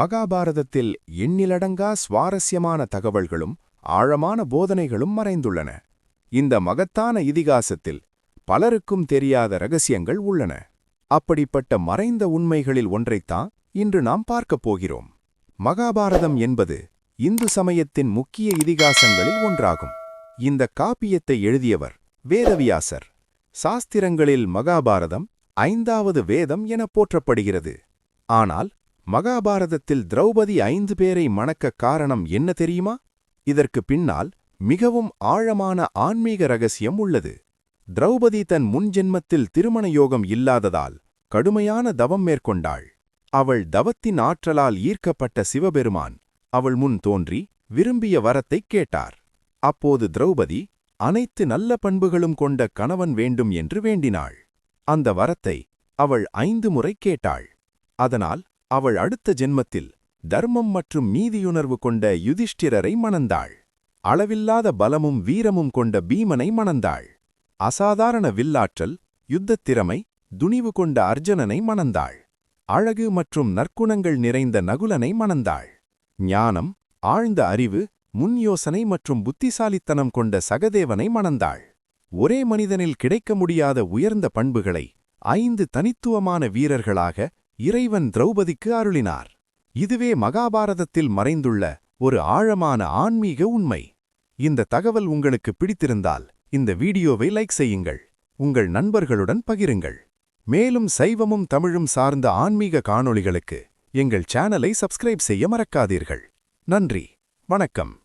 மகாபாரதத்தில் எண்ணிலடங்கா சுவாரஸ்யமான தகவல்களும் ஆழமான போதனைகளும் மறைந்துள்ளன. இந்த மகத்தான இதிகாசத்தில் பலருக்கும் தெரியாத ரகசியங்கள் உள்ளன. அப்படிப்பட்ட மறைந்த உண்மைகளில் ஒன்றைத்தான் இன்று நாம் பார்க்கப் போகிறோம். மகாபாரதம் என்பது இந்து சமயத்தின் முக்கிய இதிகாசங்களில் ஒன்றாகும். இந்த காப்பியத்தை எழுதியவர் வேதவியாசர். சாஸ்திரங்களில் மகாபாரதம் ஐந்தாவது வேதம் என போற்றப்படுகிறது. ஆனால் மகாபாரதத்தில் திரௌபதி ஐந்து பேரை மணக்க காரணம் என்ன தெரியுமா? இதற்கு பின்னால் மிகவும் ஆழமான ஆன்மீக ரகசியம் உள்ளது. திரௌபதி தன் முன்ஜென்மத்தில் திருமண யோகம் இல்லாததால் கடுமையான தவம் மேற்கொண்டாள். அவள் தவத்தின் ஆற்றலால் ஈர்க்கப்பட்ட சிவபெருமான் அவள் முன் தோன்றி விரும்பிய வரத்தைக் கேட்டார். அப்போது திரௌபதி அனைத்து நல்ல பண்புகளும் கொண்ட கணவன் வேண்டும் என்று வேண்டினாள். அந்த வரத்தை அவள் ஐந்து முறை கேட்டாள். அதனால் அவள் அடுத்த ஜென்மத்தில் தர்மம் மற்றும் நீதியுணர்வு கொண்ட யுதிஷ்டிரரை மணந்தாள். அளவில்லாத பலமும் வீரமும் கொண்ட பீமனை மணந்தாள். அசாதாரண வில்லாற்றல் யுத்தத் திறமை துணிவு கொண்ட அர்ஜுனனை மணந்தாள். அழகு மற்றும் நற்குணங்கள் நிறைந்த நகுலனை மணந்தாள். ஞானம் ஆழ்ந்த அறிவு முன்யோசனை மற்றும் புத்திசாலித்தனம் கொண்ட சகதேவனை மணந்தாள். ஒரே மனிதனில் கிடைக்க முடியாத உயர்ந்த பண்புகளை ஐந்து தனித்துவமான வீரர்களாக இறைவன் திரௌபதிக்கு அருளினார். இதுவே மகாபாரதத்தில் மறைந்துள்ள ஒரு ஆழமான ஆன்மீக உண்மை. இந்த தகவல் உங்களுக்கு பிடித்திருந்தால் இந்த வீடியோவை லைக் செய்யுங்கள். உங்கள் நண்பர்களுடன் பகிருங்கள். மேலும் சைவமும் தமிழும் சார்ந்த ஆன்மீக காணொளிகளுக்கு எங்கள் சேனலை சப்ஸ்கிரைப் செய்ய மறக்காதீர்கள். நன்றி. வணக்கம்.